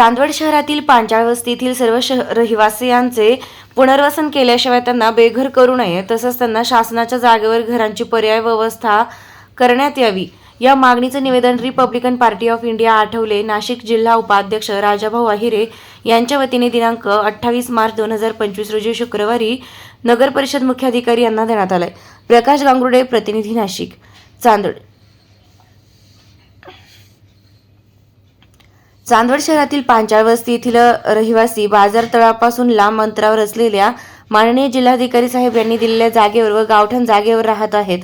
चांदवड शहरातील पांचाळ वस्तीतील सर्व शह रहिवासियांचे पुनर्वसन केल्याशिवाय त्यांना बेघर करू नये तसंच त्यांना शासनाच्या जागेवर घरांची पर्याय व्यवस्था करण्यात यावी. या मागणीचं निवेदन Republican Party of India Athawale. Nashik जिल्हा उपाध्यक्ष राजाभाऊ आहिरे यांच्या वतीने दिनांक अठ्ठावीस मार्च दोन हजार पंचवीस रोजी शुक्रवारी नगर परिषद मुख्याधिकारी यांना देण्यात आलाय. प्रकाश गांगुर्डे प्रतिनिधी नाशिक चांदोड चांदवड शहरातील पांचाळ वस्ती येथील रहिवासी बाजार तळापासून लांब अंतरावर असलेल्या माननीय जिल्हाधिकारी साहेब यांनी दिलेल्या जागेवर व गावठाण जागेवर राहत आहेत.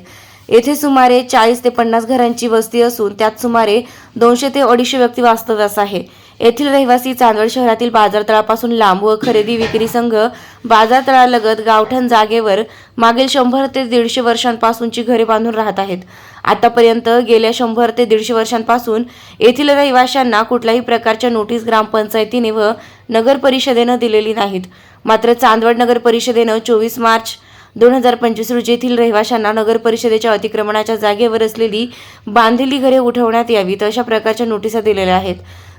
येथे सुमारे चाळीस ते पन्नास घरांची वस्ती असून त्यात सुमारे दोनशे ते अडीचशे व्यक्ती वास्तव्यास आहे. येथील रहिवासी चांदवड शहरातील बाजारतळापासून लांब व खरेदी विक्री संघ बाजारतळालगत गावठाण जागेवर मागील शंभर ते दीडशे वर्षांपासूनची घरे बांधून राहत आहेत. आतापर्यंत गेल्या शंभर ते दीडशे वर्षांपासून येथील रहिवाशांना कुठल्याही प्रकारच्या नोटीस ग्रामपंचायतीने व नगर परिषदेनं दिलेली नाहीत. मात्र चांदवड नगर परिषदेनं चोवीस मार्च दोन हजार पंचवीस रोजी येथील रहिवाशांना नगर परिषदेच्या अतिक्रमणाच्या जागेवर असलेली बांधलेली घरे उठवण्यात यावीत अशा प्रकारच्या नोटिसा दिलेल्या आहेत.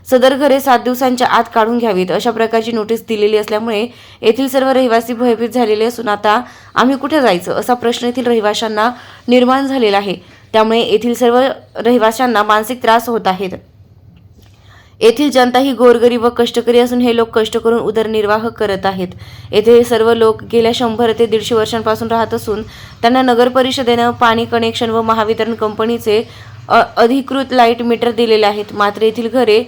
सदर घरे सात दिवसांच्या आत काढून घ्यावीत अशा प्रकारची नोटीस दिलेली असल्यामुळे येथील सर्व रहिवासी भयभीत झालेले असून आता आम्ही कुठे जायचं असा प्रश्न येथील रहिवाशांना निर्माण झालेला आहे. त्यामुळे येथील सर्व रहिवाशांना मानसिक त्रास होत आहेत. येथील जनता ही गोरगरीब व कष्टकरी असून हे लोक कष्ट करून उदरनिर्वाह करत आहेत. येथे हे सर्व लोक गेल्या शंभर ते दीडशे वर्षांपासून राहत असून त्यांना नगर परिषदेनं पाणी कनेक्शन व महावितरण कंपनीचे अ- अधिकृत लाइट मीटर दिलेले आहेत. मात्र येथील घरे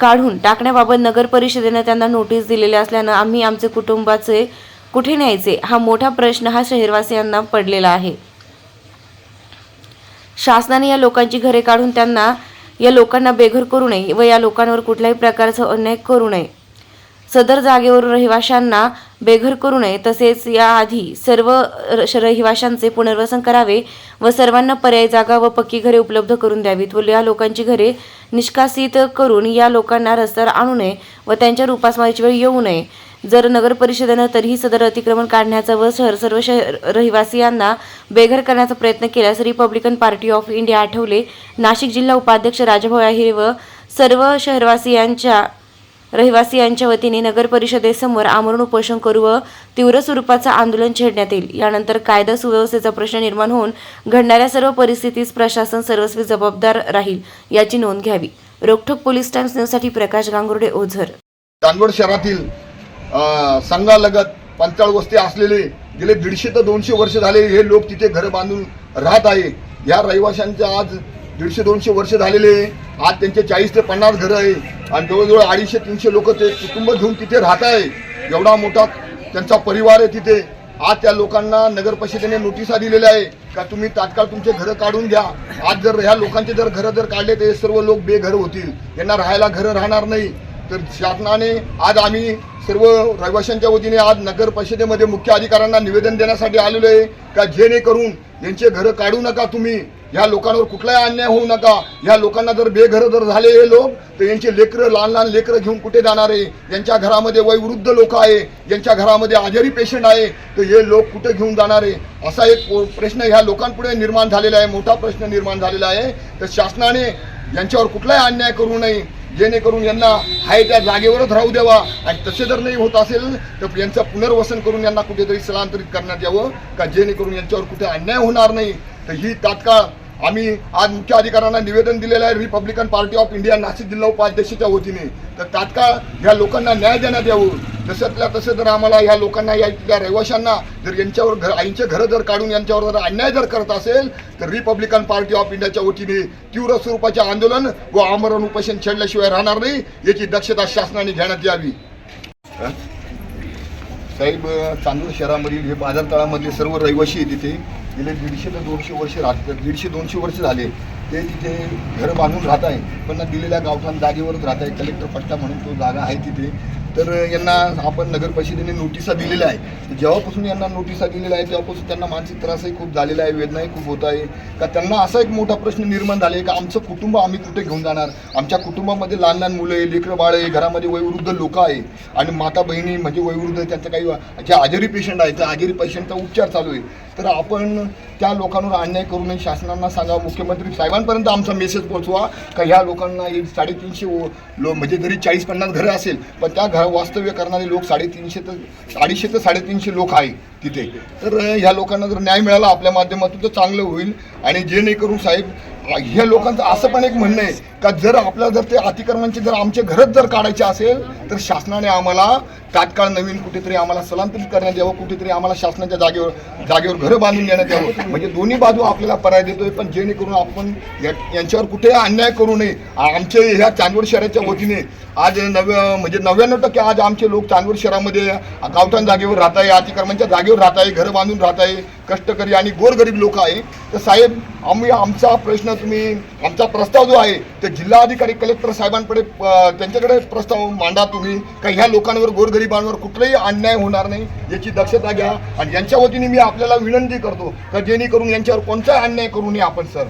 काढून टाकण्याबाबत नगर परिषदेनं त्यांना नोटीस दिलेल्या असल्यानं आम्ही आमचे कुटुंबाचे कुठे न्यायचे? हा मोठा प्रश्न हा शहरवासियांना पडलेला आहे. शासनाने या लोकांची घरे काढून त्यांना या लोकांना बेघर करू नये व या लोकांवर कुठल्याही प्रकारचा अन्याय करू नये. सदर जागेवरून रहिवाशांना बेघर करू नये. तसेच याआधी सर्व र- रहिवाशांचे पुनर्वसन करावे व सर्वांना पर्यायी जागा व पक्की घरे उपलब्ध करून द्यावीत व या लोकांची घरे निष्कासित करून या लोकांना रस्त्यावर आणू नये व त्यांच्या उपासमारीची वेळ येऊ नये. जर नगर परिषदेनं तरीही सदर अतिक्रमण काढण्याचा व शहर सर्व शहर रहिवासियांना बेघर करण्याचा प्रयत्न केल्यास Republican Party of India Athawale. Nashik जिल्हा उपाध्यक्ष राजभाऊ आहिरे व सर्व शहरवासियांच्या रहिवासियांच्या वतीने नगर परिषदेसमोर आमरण उपोषण करू व तीव्र स्वरूपाचं आंदोलन छेडण्यात येईल. यानंतर कायदा सुव्यवस्थेचा प्रश्न निर्माण होऊन घडणाऱ्या सर्व परिस्थितीस प्रशासन सर्वस्वी जबाबदार राहील याची नोंद घ्यावी. रोखोक पोलीस टाइम्स न्यूजसाठी प्रकाश गांगुर्डे ओझर. चांदवड शहरातील संघालगत पंचाळ वस्ती असलेले गेले दीडशे ते दोनशे वर्ष झाले हे लोक तिथे घर बांधून राहत आहे. या रहिवाशांच्या आज दीडशे दोनशे वर्ष झालेले आहे. आज त्यांचे चाळीस ते पन्नास घरं आहे. आणि जवळजवळ अडीचशे तीनशे लोक ते कुटुंब घेऊन तिथे राहत आहे. एवढा मोठा त्यांचा परिवार आहे तिथे. आज त्या लोकांना नगर परिषदेने नोटिसा दिलेल्या आहे का तुम्ही तात्काळ तुमचे घरं काढून घ्या. आज जर ह्या लोकांचे जर घरं जर काढले तर सर्व लोक बेघर होतील. यांना राहायला घरं राहणार नाही. तर शासनाने आज आम्ही सर्व रहिवाशांच्या वतीने आज नगर परिषदेमध्ये मुख्य अधिकाऱ्यांना निवेदन देण्यासाठी आलेलो आहे का जेणेकरून यांचे घरं काढू नका तुम्ही. या लोकांवर कुठलाही अन्याय होऊ नका. या लोकांना जर बेघरं जर झाले हे लोक तर यांचे लेकरं लहान लहान लेकरं घेऊन कुठे जाणार आहे? यांच्या घरामध्ये वयवृद्ध लोक आहे. यांच्या घरामध्ये आजारी पेशंट आहे. तर हे लोक कुठे घेऊन जाणार आहे? असा एक प्रश्न ह्या लोकांपुढे निर्माण झालेला आहे. मोठा प्रश्न निर्माण झालेला आहे. तर शासनाने यांच्यावर कुठलाही अन्याय करू नये. जेणेकरून यांना आहे त्या जागेवरच राहू द्यावा. आणि तसे जर नाही होत असेल तर यांचं पुनर्वसन करून यांना कुठेतरी स्थलांतरित करण्यात यावं. का जेणेकरून यांच्यावर कुठे अन्याय होणार नाही? तर ही तात्काळ आम्ही आज मुख्य अधिकाऱ्यांना निवेदन दिलेलं आहे Republican Party of India Nashik जिल्हा उपाध्यक्षाच्या वतीने. तर तात्काळ ह्या लोकांना न्याय देण्यात यावं. तसंतल्या तसं जर आम्हाला ह्या लोकांना या इथल्या रहिवाशांना जर यांच्यावर घर आईंचे घरं जर काढून यांच्यावर जर अन्याय जर करत असेल तर रिपब्लिकन पार्टी ऑफ इंडियाच्या वतीने तीव्र स्वरूपाचे आंदोलन व आमरण उपोषण छेडल्याशिवाय राहणार नाही याची दक्षता शासनाने घेण्यात यावी. साहेब चांदूर शहरामधील हे बाजार तळामधले सर्व रहिवासी आहे तिथे गेले दीडशे ते दोनशे वर्ष राहत दीडशे दोनशे वर्ष झाले. ते तिथे घरं बांधून राहत आहे. पण दिलेल्या गावठाण जागेवरच राहत आहे. कलेक्टर पट्टा म्हणून तो जागा आहे तिथे. तर यांना आपण नगर परिषदेने नोटिसा दिलेल्या आहे जेव्हापासून यांना नोटिसा दिलेल्या आहे तेव्हापासून त्यांना मानसिक त्रासही खूप झालेला आहे. वेदनाही खूप होत आहे. का त्यांना असा एक मोठा प्रश्न निर्माण झाला आहे का आमचं कुटुंब आम्ही कुठे घेऊन जाणार? आमच्या कुटुंबामध्ये लहान लहान मुलं आहे लेकरं बाळ आहे घरामध्ये वयोवृद्ध लोक आहे आणि माता बहिणी म्हणजे वयोवृद्ध त्यांचं काही जे आजारी पेशंट आहे त्या आजारी पेशंटचा उपचार चालू आहे. तर आपण त्या लोकांवर अन्याय करू नये. शासनांना सांगा मुख्यमंत्री साहेबांपर्यंत आमचा मेसेज पोहोचवा. का ह्या लोकांना एक साडेतीनशे लो म्हणजे जरी चाळीस पन्नास घरं असेल पण त्या घर वास्तव्य करणारे लोक साडेतीनशे तर अडीचशे ते साडेतीनशे लोक आहे तिथे. तर ह्या लोकांना जर न्याय मिळाला आपल्या माध्यमातून तर चांगलं होईल. आणि जेणेकरून साहेब ह्या लोकांचं असं पण एक म्हणणं आहे का जर आपल्याला जर ते अतिक्रमणचे जर आमचे घरच जर काढायचे असेल तर शासनाने आम्हाला तात्काळ नवीन कुठेतरी आम्हाला स्थलांतरित करण्यात यावं कुठेतरी आम्हाला शासनाच्या जागेवर जागेवर घरं बांधून देण्यात यावं. म्हणजे दोन्ही बाजू आपल्याला पर्याय देतोय पण जेणेकरून आपण या- यांच्यावर कुठे अन्याय करू नये. आमचे ह्या चांदवड शहराच्या वतीने आज नव्या म्हणजे नव्याण्णव टक्के आज आमचे लोक चांदवड शहरामध्ये गावठाण जागेवर राहत आहे अतिक्रमणच्या जागेवर राहत आहे घरं बांधून राहत आहे कष्टकरी आणि गोरगरीब लोक आहे. तर साहेब आम्ही आमचा प्रश्न तुम्ही आमचा प्रस्ताव जो आहे ते जिल्हाधिकारी कलेक्टर साहेबांकडे त्यांच्याकडे प्रस्ताव मांडा तुम्ही. का ह्या लोकांवर गोरगरिबांवर कुठलाही अन्याय होणार नाही याची दक्षता घ्या. आणि यांच्या वतीने मी आपल्याला विनंती करतो का जेणेकरून यांच्यावर कोणताही अन्याय करू नये आपण सर.